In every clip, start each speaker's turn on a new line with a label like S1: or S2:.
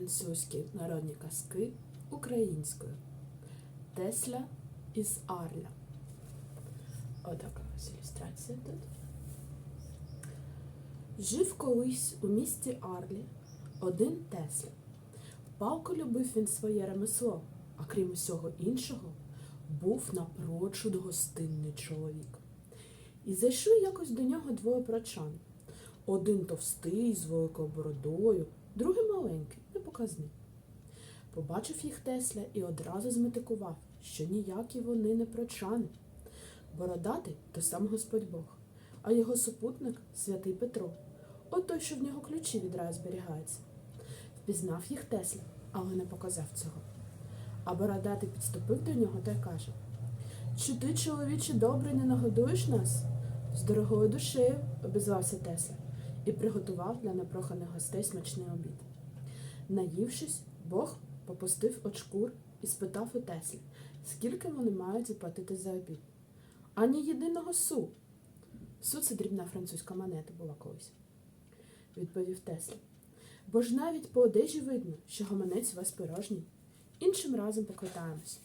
S1: французькі народні казки українською. Тесля із Арля. Отака ось ілюстрація тут. Жив колись у місті Арлі один Тесля. Палко любив він своє ремесло, а крім усього іншого, був напрочуд гостинний чоловік. І зайшли якось до нього двоє прочан. Один товстий, з великою бородою, другий маленький, непоказний. Побачив їх Тесля і одразу зметикував, що ніякі вони не прочани. Бородатий то сам Господь Бог, а його супутник святий Петро, от той, що в нього ключі від раю зберігається. Впізнав їх Тесля, але не показав цього. А бородатий підступив до нього та й каже: Чи ти, чоловіче, добрий, не нагодуєш нас? З дорогою душею, обізвався Тесля, і приготував для непроханих гостей смачний обід. Наївшись, Бог попустив очкур і спитав у Теслі, скільки вони мають заплатити за обід. Ані єдиного су. Су це дрібна французька монета була колись, відповів Тесла. Бо ж навіть по одежі видно, що гаманець у вас порожній. Іншим разом поквитаємось.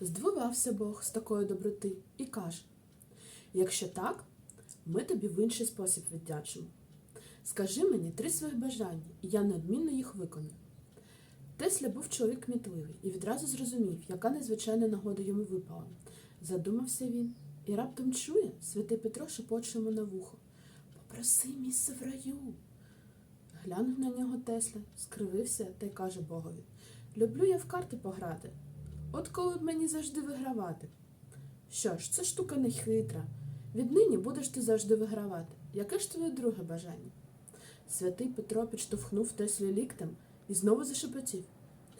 S1: Здивувався Бог з такої доброти і каже: якщо так, ми тобі в інший спосіб віддячимо. Скажи мені три своїх бажання, і я неодмінно їх виконую. Тесля був чоловік кмітливий і відразу зрозумів, яка незвичайна нагода йому випала. Задумався він і раптом чує, святий Петро шепоче йому на вухо. Попроси місце в раю. Глянув на нього Тесля, скривився та й каже Богові Люблю я в карти пограти. От коли б мені завжди вигравати. Що ж, це штука не хитра. Віднині будеш ти завжди вигравати. Яке ж твоє друге бажання? Святий Петро підштовхнув Теслю ліктем і знову зашепотів.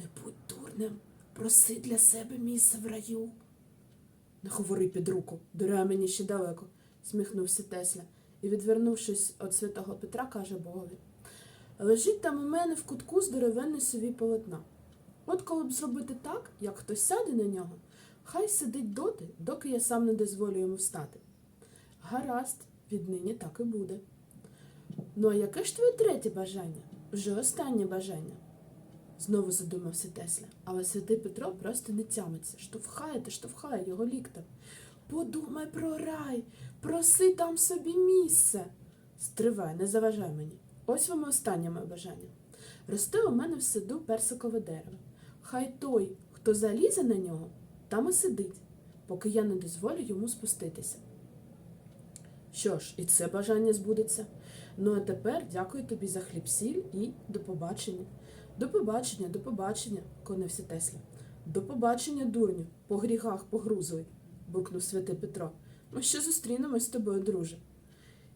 S1: Не будь дурним, проси для себе місце в раю. Не говори під руку, до мені ще далеко, сміхнувся Тесля і, відвернувшись від святого Петра, каже Богові. Лежить там у мене в кутку здоровенне сові полотна. От коли б зробити так, як хтось сяде на нього, хай сидить доти, доки я сам не дозволю йому встати. Гаразд, віднині так і буде. Ну, а яке ж твоє третє бажання? Вже останнє бажання. Знову задумався Тесля, але святий Петро просто не тямиться, штовхає та штовхає його ліктем. Подумай про рай, проси там собі місце. Стривай, не заважай мені. Ось вам останнє моє бажання. Росте у мене в саду персикове дерево. Хай той, хто залізе на нього, там і сидить, поки я не дозволю йому спуститися. Що ж, і це бажання збудеться. Ну а тепер дякую тобі за хліб сіль і до побачення. До побачення, до побачення, конився Тесля. До побачення, дурню, по гріхах погрузуй, букнув святий Петро. Ми ще зустрінемось з тобою, друже.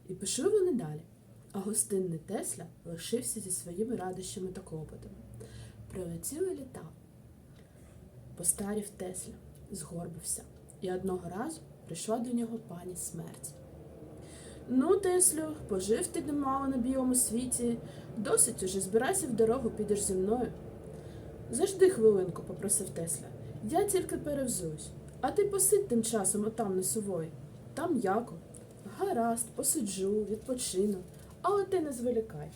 S1: І пішли вони далі, а гостинний Тесля лишився зі своїми радощами та клопотами. Прилетіли літа. Постарів Тесля, згорбився, і одного разу прийшла до нього пані смерть. Ну, Теслю, пожив ти немало на білому світі. Досить уже збирайся в дорогу, підеш зі мною. Зажди хвилинку, попросив Тесля. Я тільки перевзуюсь, а ти посидь тим часом отам на сувої. Там яко. Гаразд, посиджу, відпочину, але ти не зволікай.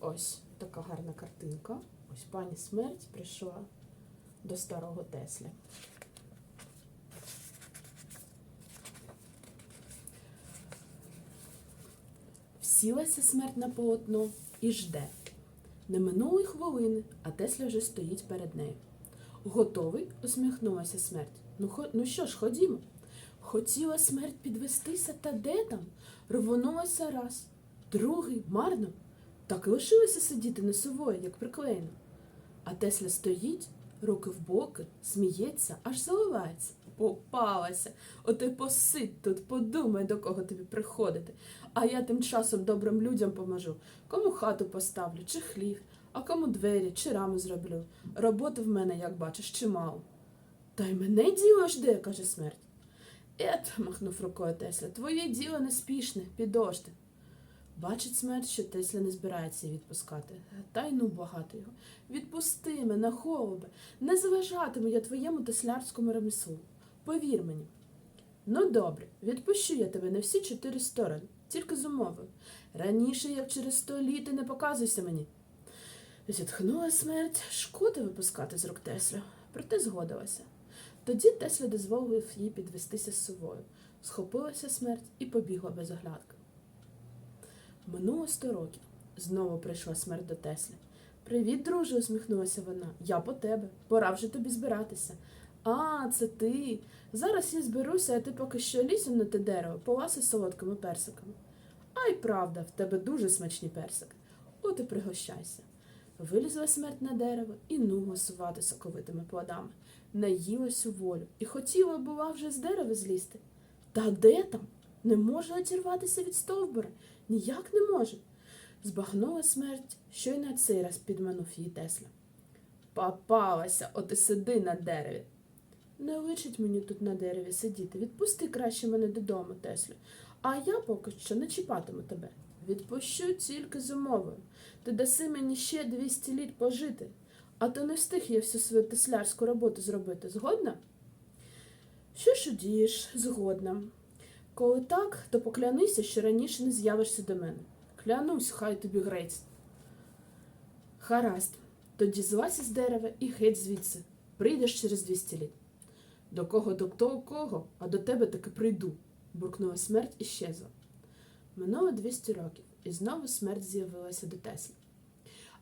S1: Ось така гарна картинка. Ось пані смерть прийшла до старого Тесля. Сілася смерть на полотно і жде. Не минулої хвилини, а Тесля вже стоїть перед нею. Готовий? усміхнулася смерть. Ну, хо... ну що ж, ходімо. Хотіла смерть підвестися, та де там? Рвонулася раз, другий, марно. Так і лишилася сидіти на сувої, як приклеєно. А Тесля стоїть, руки в боки, сміється, аж заливається. Попалася. Оти посидь тут, подумай, до кого тобі приходити. А я тим часом добрим людям поможу. Кому хату поставлю, чи хлів, а кому двері, чи раму зроблю. Роботи в мене, як бачиш, чимало. Та й мене діло жде, каже смерть. Ет, махнув рукою Тесля, твоє діло неспішне, підожди. Бачить смерть, що Тесля не збирається відпускати. Та й ну багато його. Відпусти мене, холубе, не заважатиму я твоєму теслярському ремеслу. Повір мені. Ну, добре, відпущу я тебе на всі чотири сторони, тільки з умовою. Раніше, як через сто літ, не показуйся мені. Зітхнула смерть, шкода випускати з рук Теслю, проте згодилася. Тоді Тесля дозволив їй підвестися з собою. Схопилася смерть і побігла без оглядки. Минуло сто років. Знову прийшла смерть до Теслі. Привіт, друже, усміхнулася вона. Я по тебе. Пора вже тобі збиратися. А, це ти. Зараз я зберуся, а ти поки що лізем на те дерево, поласи солодкими персиками. Ай, правда, в тебе дуже смачні персики. От і пригощайся. Вилізла смерть на дерево і ну голосувати соковитими плодами. Наїлась у волю і хотіла, була вже з дерева злізти. Та де там? Не може отірватися від стовбура. Ніяк не може. Збагнула смерть, що й на цей раз підманув її Тесла. Попалася, от і сиди на дереві. Не личить мені тут на дереві сидіти. Відпусти краще мене додому, Теслю. А я поки що не чіпатиму тебе. Відпущу тільки з умовою. Ти даси мені ще 200 літ пожити, а то не встиг я всю свою теслярську роботу зробити. Згодна? Що ж удієш, згодна. Коли так, то поклянися, що раніше не з'явишся до мене. Клянусь, хай тобі грець. Гаразд, тоді злазь з дерева і геть звідси. Прийдеш через 200 літ. До кого до того кого, а до тебе таки прийду, буркнула смерть і щезла. Минуло 200 років, і знову смерть з'явилася до Тесли.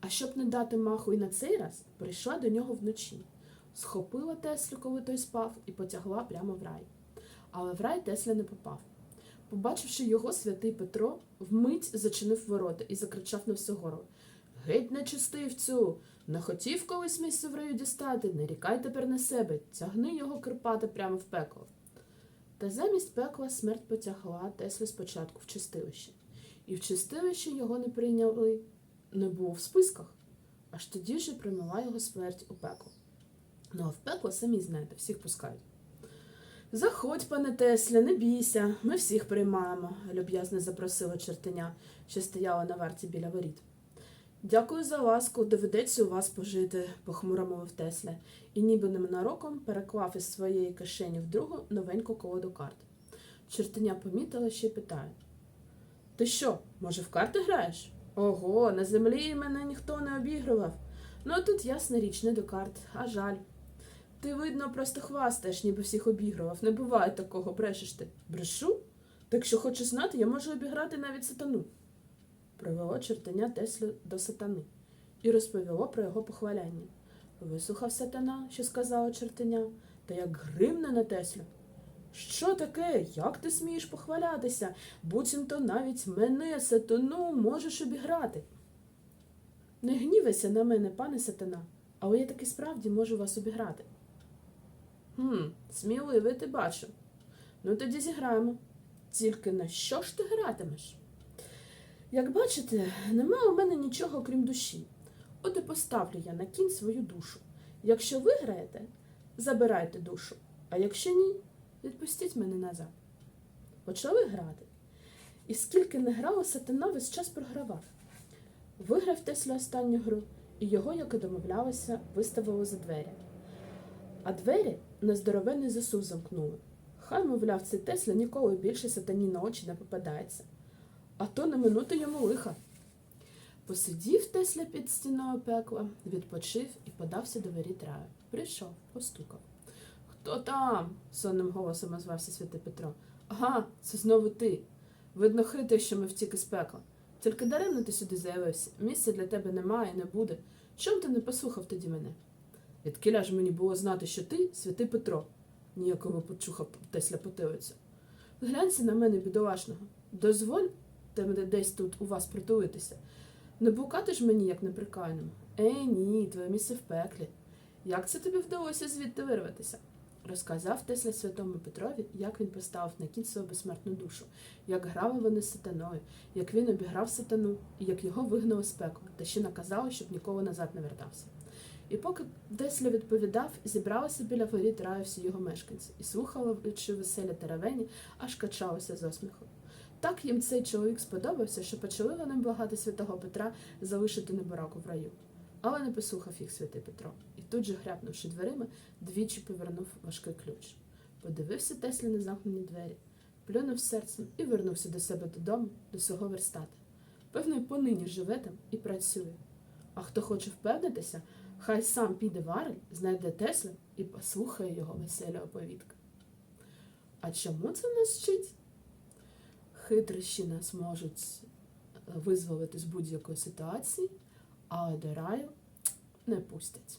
S1: А щоб не дати маху і на цей раз, прийшла до нього вночі, схопила Теслю, коли той спав, і потягла прямо в рай. Але в рай Тесля не попав. Побачивши його, святий Петро вмить зачинив ворота і закричав на всю гору Геть нечистивцю! Не хотів колись місце в раю дістати, не рікай тепер на себе, тягни його Карпати прямо в пекло. Та замість пекла смерть потягла Теслю спочатку в чистилище. І в чистилище його не прийняли, не було в списках. Аж тоді вже прийняла його смерть у пекло. Ну а в пекло, самі знаєте, всіх пускають. Заходь, пане Тесля, не бійся, ми всіх приймаємо, люб'язно запросила чертеня, що стояла на варті біля воріт. Дякую за ласку, доведеться у вас пожити, похмуро мовив Тесля, і ніби ненароком переклав із своєї кишені в другу новеньку колоду карт. Чертеня помітила ще й питає: Ти що, може, в карти граєш? Ого, на землі мене ніхто не обігрував. Ну а тут ясна річ, не до карт, а жаль. Ти, видно, просто хвастаєш, ніби всіх обігрував. Не буває такого, брешеш ти. Брешу? Так що хочеш знати, я можу обіграти навіть сатану. Привело чертеня Теслю до сатани і розповіло про його похваляння. Вислухав сатана, що сказала чертеня, та як гримне на Теслю. Що таке? Як ти смієш похвалятися? Буцімто навіть мене, сатану, можеш обіграти. Не гнівайся на мене, пане сатана, але я таки справді можу вас обіграти. Хм, сміливий ти бачу. Ну тоді зіграємо. Тільки на що ж ти гратимеш? Як бачите, нема у мене нічого крім душі. От і поставлю я на кінь свою душу. Якщо виграєте, забирайте душу, а якщо ні, відпустіть мене назад. Почали грати. І скільки не грала, сатана весь час програвав. Виграв Тесля останню гру, і його, як і домовлялося, виставили за двері. А двері на здоровенний засув замкнули. Хай, мовляв, цей Тесля ніколи більше сатані на очі не попадається. А то не минути йому лиха. Посидів Тесля під стіною пекла, відпочив і подався до воріт раю. Прийшов, постукав. Хто там? сонним голосом озвався святий Петро. Ага, це знову ти. Видно, хитрий, що ми втік із пекла. Тільки даремно ти сюди заявився. Місця для тебе немає, не буде. Чом ти не послухав тоді мене? Відкіля ж мені було знати, що ти святий Петро, ніякого почухав Тесля потилицю. Глянься на мене, бідолашного. Дозволь десь тут у вас притулитися. Не букати ж мені, як неприкаяним. Е, ні, твоє місце в пеклі. Як це тобі вдалося звідти вирватися? Розказав Тесля святому Петрові, як він поставив на кінь свою безсмертну душу, як грали вони з сатаною, як він обіграв сатану, і як його вигнали з пекла, та ще наказали, щоб ніколи назад не вертався. І поки Тесля відповідав, зібралися біля воріт раю всі його мешканці, і слухали, веселі теревені, аж качалися з осміху. Так їм цей чоловік сподобався, що почали вони благати святого Петра залишити небораку в раю. Але не послухав їх святий Петро, і тут же, гряпнувши дверима, двічі повернув важкий ключ. Подивився Тесля на замкнені двері, плюнув серцем і вернувся до себе додому, до свого верстата. Певно, й понині живе там і працює. А хто хоче впевнитися, хай сам піде в Арель, знайде Теслу і послухає його веселі оповідки. А чому це нас вчить? Хитрощі нас можуть визволити з будь-якої ситуації, але до раю не пустять.